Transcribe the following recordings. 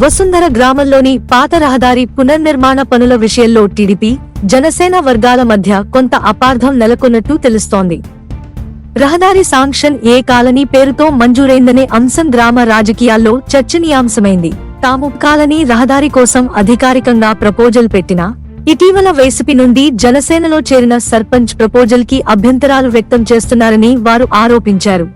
వసుంధర గ్రామంలోని పాత రహదారి పునర్నిర్మాణ పనుల విషయంలో టీడీపీ జనసేన వర్గాల మధ్య కొంత అపార్థం నెలకొన్నట్టు తెలుస్తోంది. రహదారి సాంక్షన్ ఏ కాలనీ పేరుతో మంజూరైందనే అంశం గ్రామ రాజకీయాల్లో చర్చనీయాంశమైంది. తాము కాలనీ రహదారి కోసం అధికారికంగా ప్రపోజల్ పెట్టినా ఇటీవల వైసీపీ నుండి జనసేనలో చేరిన సర్పంచ్ ప్రపోజల్కి అభ్యంతరాలు వ్యక్తం చేస్తున్నారని వారు ఆరోపించారు.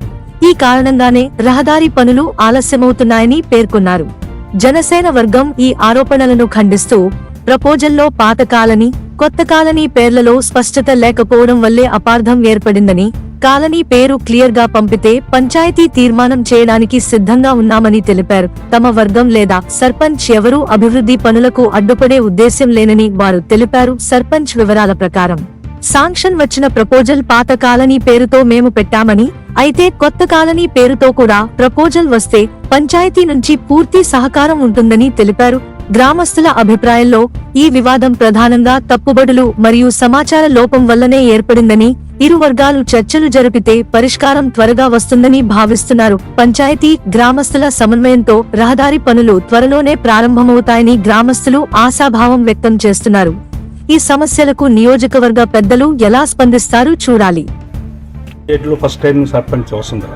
ఈ కారణంగానే రహదారి పనులు ఆలస్యమవుతున్నాయని పేర్కొన్నారు. జనసేన వర్గం ఈ ఆరోపణలను ఖండిస్తూ ప్రపోజల్లో పాత కాలనీ కొత్త కాలనీ పేర్లలో స్పష్టత లేకపోవడం వల్లే అపార్థం ఏర్పడిందని కాలనీ పేరు క్లియర్గా పంపితే పంచాయతీ తీర్మానం చేయడానికి సిద్ధంగా ఉన్నామని తెలిపారు. తమ వర్గం లేదా సర్పంచ్ ఎవరూ అభివృద్ధి పనులకు అడ్డుపడే ఉద్దేశ్యం లేనని వారు తెలిపారు. సర్పంచ్ వివరాల ప్రకారం సాంక్షన్ వచ్చిన ప్రపోజల్ పాత కాలనీ పేరుతో మేము పెట్టామని అయితే కొత్త కాలనీ పేరుతో కూడా ప్రపోజల్ వస్తే పంచాయతీ నుంచి పూర్తి సహకారం ఉంటుందని తెలిపారు. గ్రామస్తుల అభిప్రాయంలో ఈ వివాదం ప్రధానంగా తప్పుబడులు మరియు సమాచార లోపం వల్లనే ఏర్పడిందని ఇరు వర్గాలు చర్చలు జరిపితే పరిష్కారం త్వరగా వస్తుందని భావిస్తున్నారు. పంచాయతీ గ్రామస్తుల సమన్వయంతో రహదారి పనులు త్వరలోనే ప్రారంభమవుతాయని గ్రామస్తులు ఆశాభావం వ్యక్తం చేస్తున్నారు. ఈ సమస్యలకు నియోజకవర్గ పెద్దలు ఎలా స్పందిస్తారు చూడాలి. First time sarpanch Vasundhara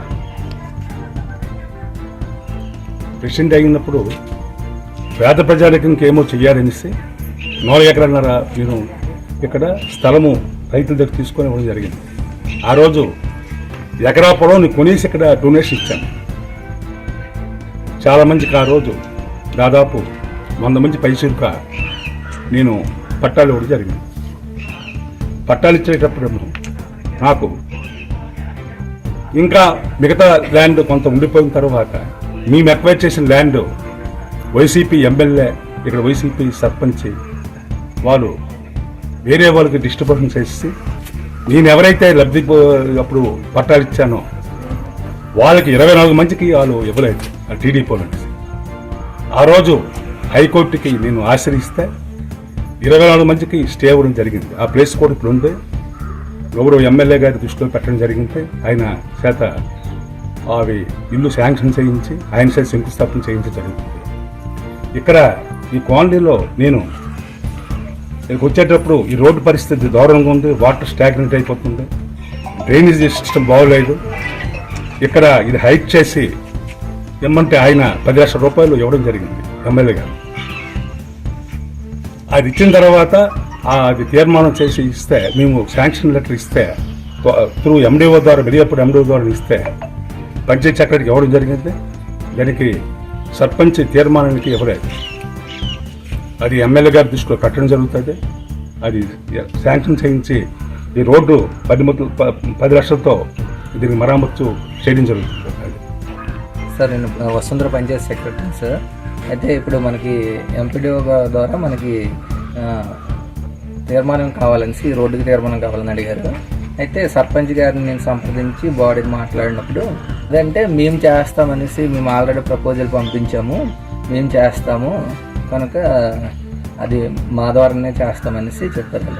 president అయినప్పుడు పేద ప్రజలకు ఇంకేమో చేయాలనేసి నాలుగు ఎకరాలన్నర నేను ఇక్కడ స్థలము రైతుల దగ్గర తీసుకొని ఇవ్వడం జరిగింది. ఆ రోజు ఎకరా పొలం కొనేసి ఇక్కడ డొనేషన్ ఇచ్చాను చాలా మందికి ఆ రోజు దాదాపు వంద మంది పైసలుగా నేను పట్టాలు ఇవ్వడం జరిగింది పట్టాలు ఇచ్చేటప్పుడు నాకు ఇంకా మిగతా ల్యాండ్ కొంత ఉండిపోయిన తర్వాత మేము ఎక్వైర్ చేసిన ల్యాండ్ వైసీపీ ఎమ్మెల్యే ఇక్కడ వైసీపీ సర్పంచ్ వాళ్ళు వేరే వాళ్ళకి డిస్ట్రిబ్యూషన్ చేసి నేను ఎవరైతే లబ్ధి అప్పుడు పట్టాలు ఇచ్చానో వాళ్ళకి ఇరవై నాలుగు మందికి వాళ్ళు ఇవ్వలేదు ఆ టీడీపీ వాళ్ళు ఆ రోజు హైకోర్టుకి నేను ఆశ్రయిస్తే ఇరవై నాలుగు మందికి స్టే అవ్వడం జరిగింది. ఆ ప్లేస్ కూడా ఇప్పుడు ఉంది. ఎవరు ఎమ్మెల్యే గారి దృష్టిలో పెట్టడం జరిగింది. ఆయన చేత అవి ఇల్లు శాంక్షన్ చేయించి ఆయన చేత శంకుస్థాపన చేయించడం జరిగింది. ఇక్కడ ఈ కాలనీలో నేను ఇక్కడికి వచ్చేటప్పుడు ఈ రోడ్డు పరిస్థితి దారుణంగా ఉంది. వాటర్ స్టాగ్నెంట్ అయిపోతుంది. డ్రైనేజ్ సిస్టమ్ బాగోలేదు. ఇక్కడ ఇది హైక్ చేసి ఏమంటే ఆయన పది లక్షల రూపాయలు ఇవ్వడం జరిగింది ఎమ్మెల్యే గారు. అది ఇచ్చిన తర్వాత అది తీర్మానం చేసి ఇస్తే మేము శాంక్షన్ లెటర్ ఇస్తే త్రూ ఎండిఓ ద్వారా వెలియప్పుడు ఎండిఓ ద్వారా ఇస్తే పంచాయతీ సెక్రటరీకి ఇవ్వడం జరిగింది. దానికి సర్పంచ్ తీర్మానానికి ఇవ్వలేదు. అది ఎమ్మెల్యే గారి దృష్టిలో కట్టడం జరుగుతుంది. అది శాంక్షన్ చేయించి ఈ రోడ్డు పది మొత్తం ప- పది లక్షలతో దీనికి మరామత్తు చేయడం జరుగుతుంది. సార్ నేను వసుంధర పంచాయత్ సెక్రటరీ సార్. అయితే ఇప్పుడు మనకి ఎంపీడీఓ ద్వారా మనకి తీర్మానం కావాలనేసి రోడ్డుకి తీర్మానం కావాలని అడిగారు. అయితే సర్పంచ్ గారిని నేను సంప్రదించి బాడీని మాట్లాడినప్పుడు అదంటే మేము చేస్తామనేసి మేము ఆల్రెడీ ప్రపోజల్ పంపించాము. మేము చేస్తాము. కనుక అది మా ద్వారానే చేస్తామనేసి చెప్పారు.